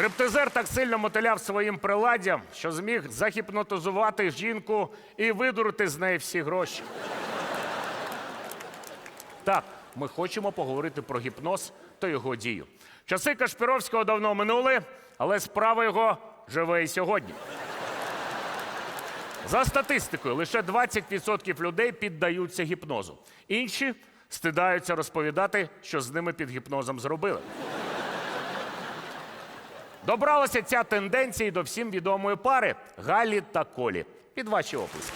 Стриптизер так сильно мотиляв своїм приладдям, що зміг захіпнотизувати жінку і видурити з неї всі гроші. Так, ми хочемо поговорити про гіпноз та його дію. Часи Кашпіровського давно минули, але справа його живе і сьогодні. За статистикою, лише 20% людей піддаються гіпнозу. Інші стидаються розповідати, що з ними під гіпнозом зробили. Добралася ця тенденція і до всім відомої пари Галі та Колі. Під ваші описи.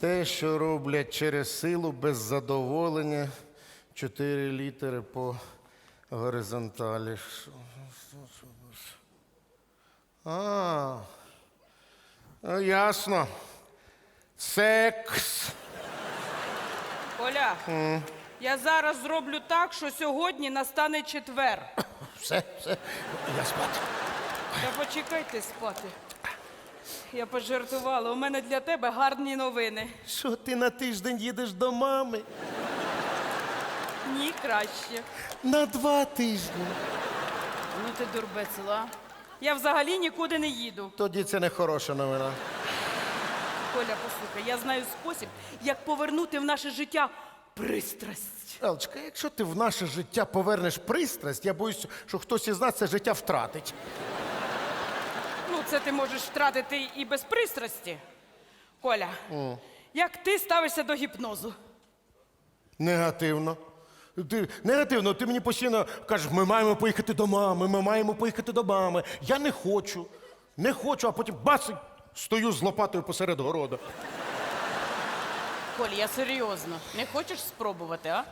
Те, що роблять через силу без задоволення, чотири літери по горизонталі. А, ну, ясно. Секс. Оля, я зараз зроблю так, що сьогодні настане четвер. Все, все. Я спати. Та почекайте спати. Я пожартувала. У мене для тебе гарні новини. Що ти на тиждень їдеш до мами? Ні, краще. На два тижні. Ну ти дурбецела. Я взагалі нікуди не їду. Тоді це не хороша новина. Коля, послухай, я знаю спосіб, як повернути в наше життя пристрасть. Елчка, якщо ти в наше життя повернеш пристрасть, я боюсь, що хтось із нас це життя втратить. Ну, це ти можеш втратити і без пристрасті. Коля, як ти ставишся до гіпнозу? Негативно. Ти, негативно, ти мені постійно кажеш, ми маємо поїхати до мами, ми маємо поїхати до мами. Я не хочу. Не хочу, а потім бац, і стою з лопатою посеред городу. Коль, я серйозно. Не хочеш спробувати, а?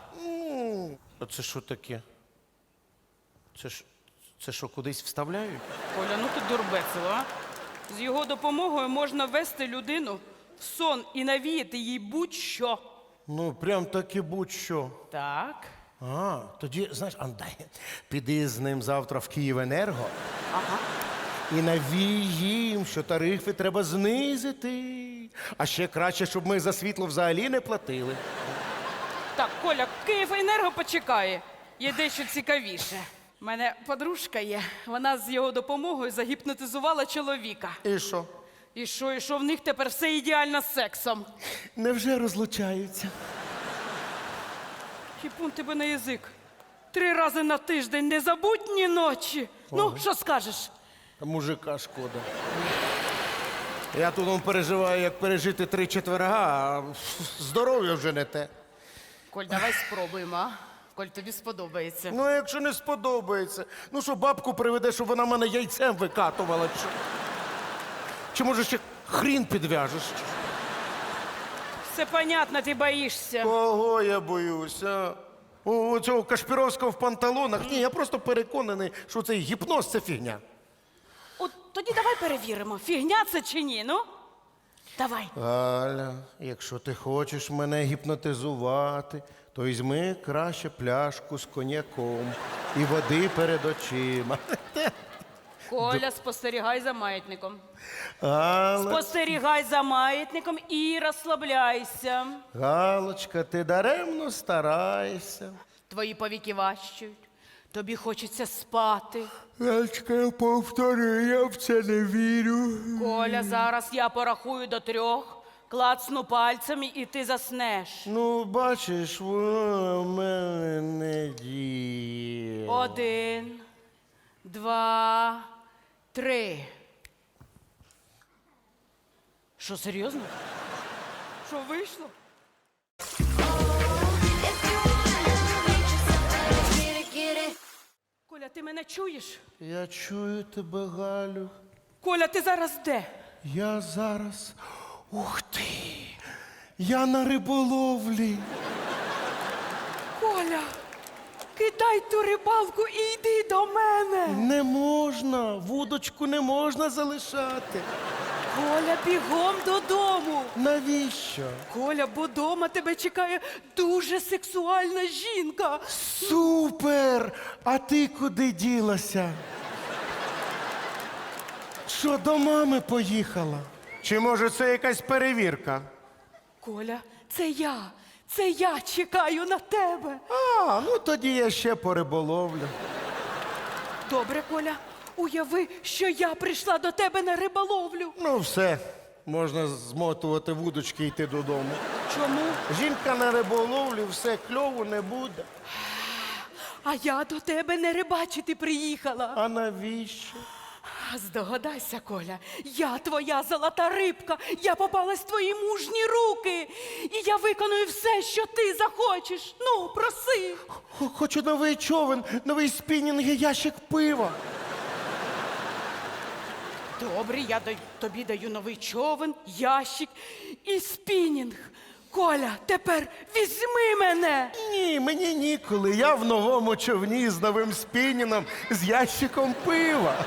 А це що таке? Це ж це що, кудись вставляють? Коля, ну ти дурбецело, а? З його допомогою можна ввести людину в сон і навіяти їй будь-що. Ну, прям таки будь-що. Так. А, тоді, знаєш, Андай, піди з ним завтра в Київенерго Ага. І навій їм, що тарифи треба знизити. А ще краще, щоб ми за світло взагалі не платили. Так, Коля, Київенерго почекає. Є дещо цікавіше. У мене подружка є. Вона з його допомогою загіпнотизувала чоловіка. І що? І що, і що в них тепер все ідеально з сексом? Невже розлучаються? Хіпун тебе на язик. Три рази на тиждень незабутні ночі. Ну, що скажеш? Мужика шкода. Я тут он переживаю, як пережити три четверга, а здоров'я вже не те. Коль, давай спробуємо, а? Коль, тобі сподобається. Ну, а якщо не сподобається, ну що бабку приведе, щоб вона мене яйцем викатувала. Чи, чи може ще хрін підв'яжеш? Все понятно, ти боїшся. Кого я боюся? У цього Кашпіровського в панталонах? Ні, я просто переконаний, що цей гіпноз це фігня. От тоді давай перевіримо, фігня це чи ні, ну? Давай. Галя, якщо ти хочеш мене гіпнотизувати, то візьми краще пляшку з коньяком і води перед очима. Коля, спостерігай за маятником. Гала, Спостерігай за маятником і розслабляйся. Галочка, ти даремно стараєшся. Твої повіки важчають. Тобі хочеться спати. Галочка, я повтори, я в це не вірю. Коля, зараз я порахую до трьох, клацну пальцями і ти заснеш. Ну, бачиш, воно в мене не діє. Один, два, три. Що, серйозно? Що вийшло? Коля, ти мене чуєш? Я чую тебе, Галю. Коля, ти зараз де? Я зараз. Ух ти! Я на риболовлі. Коля, кидай ту рибалку і йди до мене. Не можна, вудочку не можна залишати. Коля, бігом додому. Навіщо? Коля, бо дома тебе чекає дуже сексуальна жінка. Супер! А ти куди ділася? Що до мами поїхала? Чи може це якась перевірка? Коля, це я. Це я чекаю на тебе. А, ну тоді я ще пориболовлю. Добре, Коля, уяви, що я прийшла до тебе на риболовлю. Ну, все, можна змотувати вудочки і йти додому. Чому? Жінка на риболовлю, все кльово не буде. А я до тебе не рибачити приїхала. А навіщо? Здогадайся, Коля, я твоя золота рибка, я попалась в твої мужні руки, і я виконую все, що ти захочеш. Ну, проси. Хочу новий човен, новий спінінг і ящик пива. Добре, я даю, тобі даю новий човен, ящик і спінінг. Коля, тепер візьми мене. Ні, мені ніколи. Я в новому човні з новим спініном, з ящиком пива.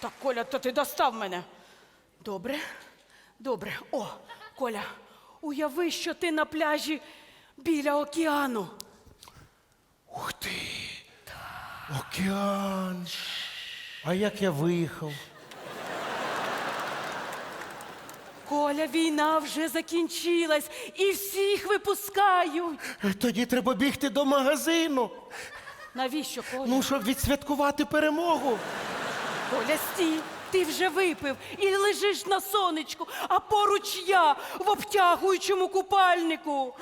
Так, Коля, то ти достав мене. Добре, добре. О, Коля, уяви, що ти на пляжі біля океану. Ух ти! Океан. А як я виїхав? Коля, війна вже закінчилась і всіх випускають. Тоді треба бігти до магазину. Навіщо, Коля? Ну, щоб відсвяткувати перемогу. Коля, стій, ти вже випив і лежиш на сонечку, а поруч я в обтягуючому купальнику.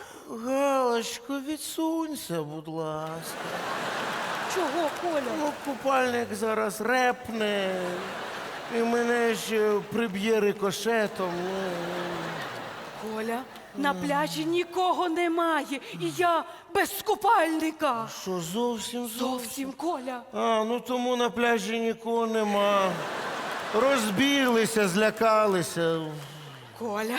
Галочко, відсунься, будь ласка. Чого, Коля? Ну, купальник зараз репне. І мене ще приб'є рикошетом. Ну, Коля, на пляжі нікого немає, і я без купальника. Що зовсім зовсім? Зовсім, Коля. А, ну тому на пляжі нікого нема. Розбіглися, злякалися. Коля,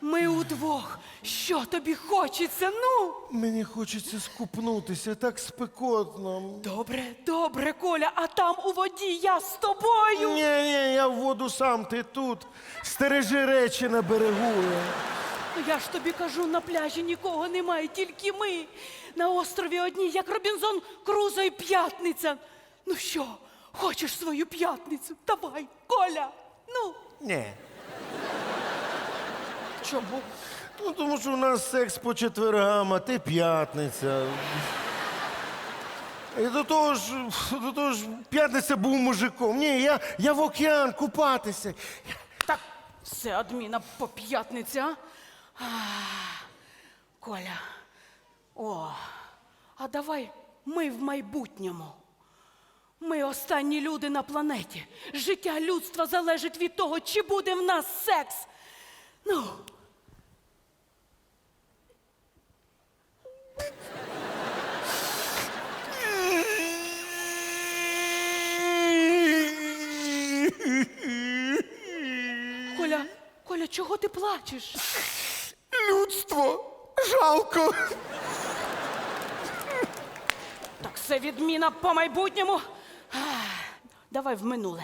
ми удвох. Що тобі хочеться? Ну? Мені хочеться скупнутися, так спекотно. Добре, добре, Коля, а там у воді я з тобою. Ні, ні, я в воду сам, ти тут. Стережи речі на берегу. Ну, Я ж тобі кажу, на пляжі нікого немає, тільки ми. На острові одні, як Робінзон Крузо і п'ятниця. Ну що, хочеш свою п'ятницю? Давай, Коля. Ну, Ні. чому? Ну, тому що у нас секс по четвергам, а ти п'ятниця. І до того ж, до того ж, п'ятниця був мужиком. Ні, я, я в океан купатися. Так, все, адміна по п'ятниці, а? Коля. О, а давай ми в майбутньому. Ми останні люди на планеті. Життя людства залежить від того, чи буде в нас секс. Ну. Коля, Коля, чого ти плачеш? Людство! Жалко! Так, це відміна по майбутньому. Давай в минуле.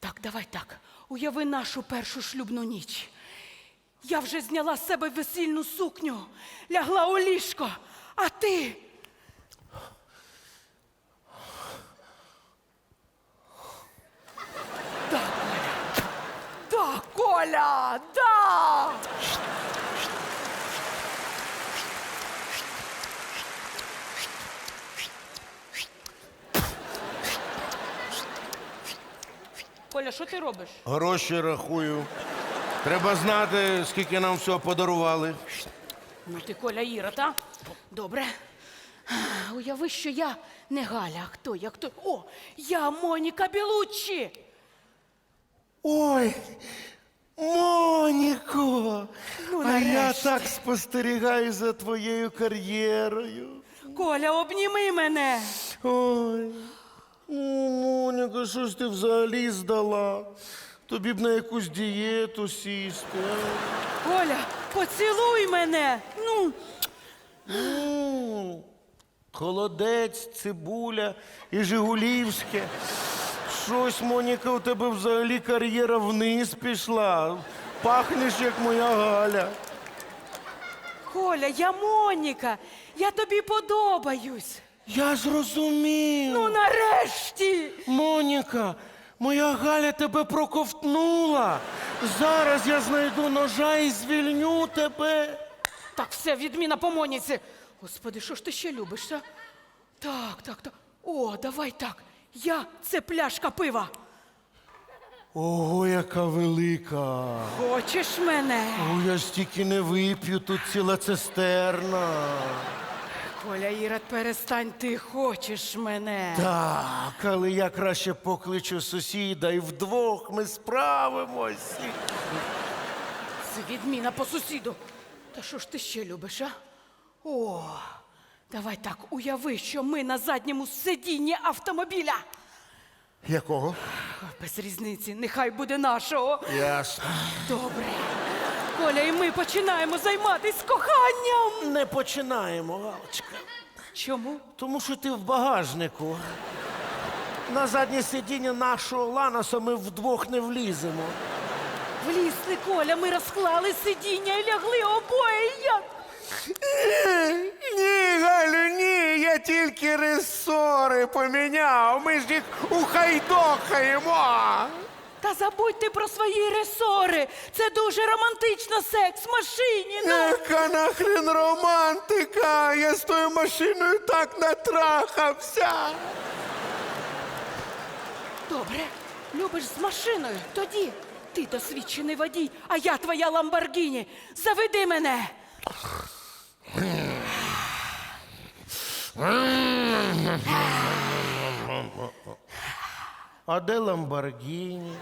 Так, давай так. Уяви нашу першу шлюбну ніч. Я вже зняла з себе весільну сукню, лягла у ліжко, а ти. Да, Коля. Да, да! Коля, що ти робиш? Гроші рахую. Треба знати, скільки нам всього подарували. Ну ти Коля Іра, та? Добре. Уяви, що я не Галя, а хто я? Хто? О, я Моніка Білуччі. Ой, Моніко! Ну, а я нарешті. так спостерігаю за твоєю кар'єрою. Коля, обніми мене. Ой, Моніка, що ж ти взагалі здала? Тобі б на якусь дієту сісти. а? Коля, поцілуй мене. Ну, М, Холодець, цибуля і Жигулівське. Щось, Моніка, у тебе взагалі кар'єра вниз пішла. Пахнеш, як моя Галя. Коля, я Моніка. Я тобі подобаюсь. Я зрозумів. Ну, нарешті. Моніка, Моя Галя тебе проковтнула. Зараз я знайду ножа і звільню тебе. Так, все, відміна по Моніці. Господи, що ж ти ще любиш, а? Так, так, так. О, давай так. Я це пляшка пива. Ого, яка велика. Хочеш мене? О, я ж стільки не вип'ю, тут ціла цистерна. Коля Ірод, перестань, ти хочеш мене. Так, але я краще покличу сусіда і вдвох ми справимось. Це відміна по сусіду. Та що ж ти ще любиш, а? О, давай так, уяви, що ми на задньому сидінні автомобіля. Якого? Без різниці, нехай буде нашого. Ясно. Добре. Коля, і ми починаємо займатися коханням. Не починаємо, Галочка. Чому? Тому що ти в багажнику. На заднє сидіння нашого ланоса ми вдвох не вліземо. Влізли, Коля, ми розклали сидіння і лягли обоє. і Як? Ні, Галю, ні, я тільки ресори поміняв. Ми ж їх ухайдохаємо. Та забудь ти про свої ресори. Це дуже романтично секс в машині. Ну. Яка нахрен романтика? Я з тою машиною так натрахався. Добре, любиш з машиною. Тоді ти досвідчений водій, а я твоя Ламборгіні. Заведи мене. А де Ламборгіні?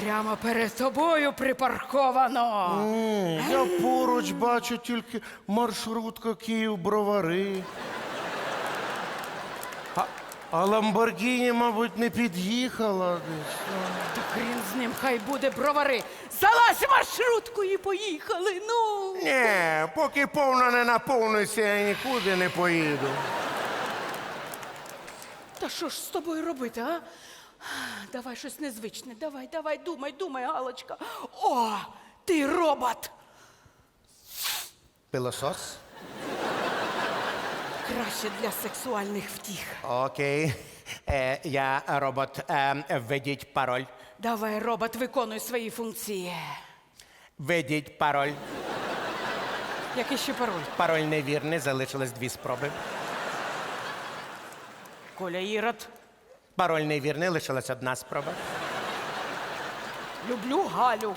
Прямо перед тобою припарковано. М, Я поруч бачу тільки маршрутка Київ-Бровари. А, а Ламборгіні, мабуть, не під'їхала десь. Та хрін з ним, хай буде бровари. Залазь в маршрутку і поїхали. Ну. Ні, поки повно не наповниться, я нікуди не поїду. Та що ж з тобою робити, а? Давай щось незвичне. Давай, давай, думай, думай, Галочка. О, ти робот. Пилосос? Краще для сексуальних втіх. Окей. Е, я робот. Е, введіть пароль. Давай, робот, виконуй свої функції. Введіть пароль. Який ще пароль? Пароль невірний, залишилось дві спроби. Коля Ірод. Пароль невірний, лишилась одна спроба. Люблю Галю.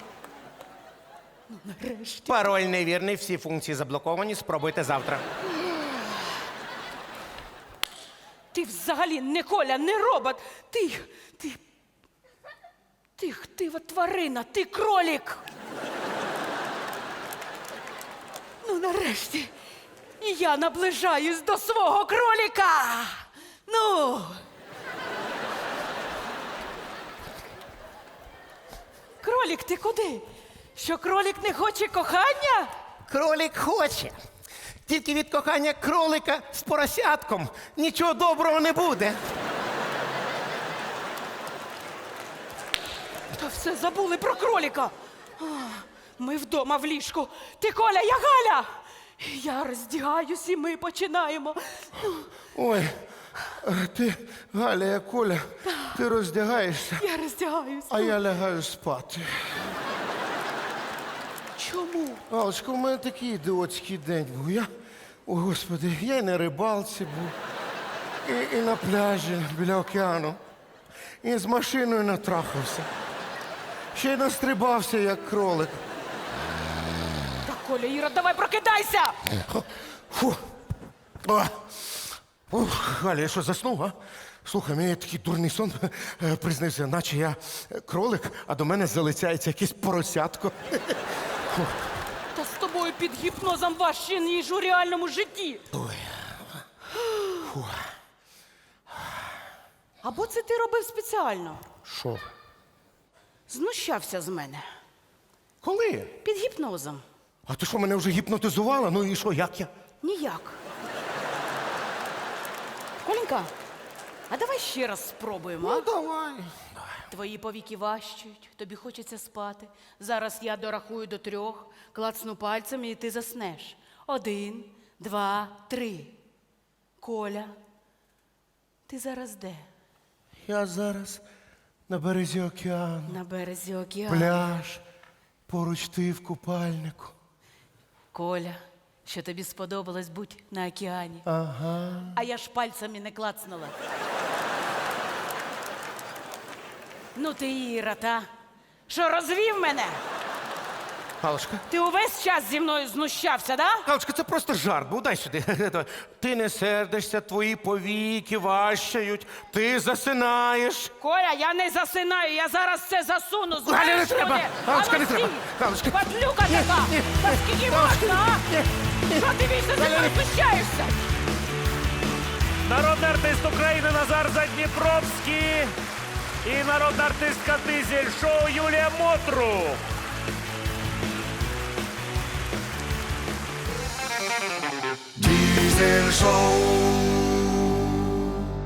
Ну, нарешті. Пароль невірний, всі функції заблоковані. Спробуйте завтра. Ти взагалі не Коля, не робот. Ти. Ти. Ти хтива тварина, ти кролік. Ну, нарешті. І я наближаюсь до свого кроліка. Ну. Кролік, ти куди? Що кролік не хоче кохання? Кролик хоче. Тільки від кохання кролика з поросятком нічого доброго не буде. Та все забули про кроліка. А, Ми вдома в ліжку. Ти Коля, я Галя. Я роздягаюсь і ми починаємо. Ой, е, ти, Галя, я Коля, ти роздягаєшся, Я роздягаюсь. а я лягаю спати. Чому? Галочка, у мене такий ідіотський день був. Я, о господи, я і на рибалці був, і, і на пляжі біля океану, і з машиною натрахався. Ще й настрибався, як кролик. Так, Коля, Іра, давай прокидайся! Фу. О. Ух, Галя, я що заснув, а? Слухай, мені такий дурний сон е, приснився, наче я кролик, а до мене залицяється якесь поросятко. Та з тобою під гіпнозом важче, ніж у реальному житті. Або це ти робив спеціально? Що? Знущався з мене. Коли? Під гіпнозом. А ти що, мене вже гіпнотизувала? Ну і що, як я? Ніяк. Коленька, а давай ще раз спробуємо. а? давай. Твої повіки важчають, тобі хочеться спати. Зараз я дорахую до трьох, клацну пальцями і ти заснеш. Один, два, три. Коля, ти зараз де? Я зараз на березі океану. На березі океану. Пляж. Поруч ти в купальнику. Коля, що тобі сподобалось бути на океані. Ага. А я ж пальцями не клацнула. Ну ти Іра, та? Що розвів мене? Галочка. Ти увесь час зі мною знущався, да? Галочка, це просто жарт, був дай сюди. Ти не сердишся, твої повіки важчають, ти засинаєш. Коля, я не засинаю, я зараз це засуну. Галя, не треба. Галочка, не треба. Галочка. Падлюка така! Та скільки можна, а? Що ти більше зі мною знущаєшся? Народний артист України Назар Задніпровський і народна артистка дизель шоу Юлія Мотру. Diesel Show